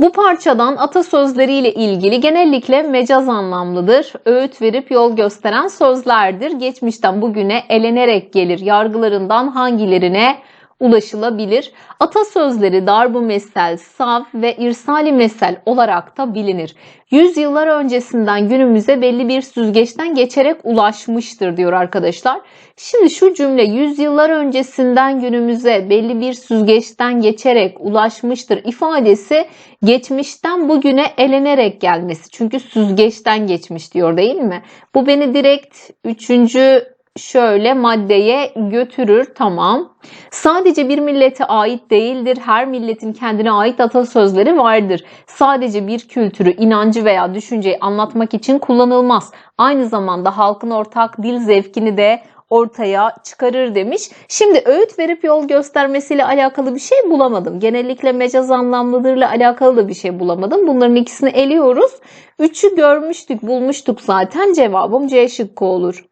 Bu parçadan atasözleriyle ilgili genellikle mecaz anlamlıdır. Öğüt verip yol gösteren sözlerdir. Geçmişten bugüne elenerek gelir. Yargılarından hangilerine ulaşılabilir? Atasözleri darbu mesel, sav ve irsali mesel olarak da bilinir. Yüzyıllar öncesinden günümüze belli bir süzgeçten geçerek ulaşmıştır diyor arkadaşlar. Şimdi şu cümle yüzyıllar öncesinden günümüze belli bir süzgeçten geçerek ulaşmıştır ifadesi geçmişten bugüne elenerek gelmesi. Çünkü süzgeçten geçmiş diyor değil mi? Bu beni direkt üçüncü şöyle maddeye götürür tamam. Sadece bir millete ait değildir. Her milletin kendine ait atasözleri vardır. Sadece bir kültürü, inancı veya düşünceyi anlatmak için kullanılmaz. Aynı zamanda halkın ortak dil zevkini de ortaya çıkarır demiş. Şimdi öğüt verip yol göstermesiyle alakalı bir şey bulamadım. Genellikle mecaz anlamlıdırla alakalı da bir şey bulamadım. Bunların ikisini eliyoruz. Üçü görmüştük, bulmuştuk zaten. Cevabım C şıkkı olur.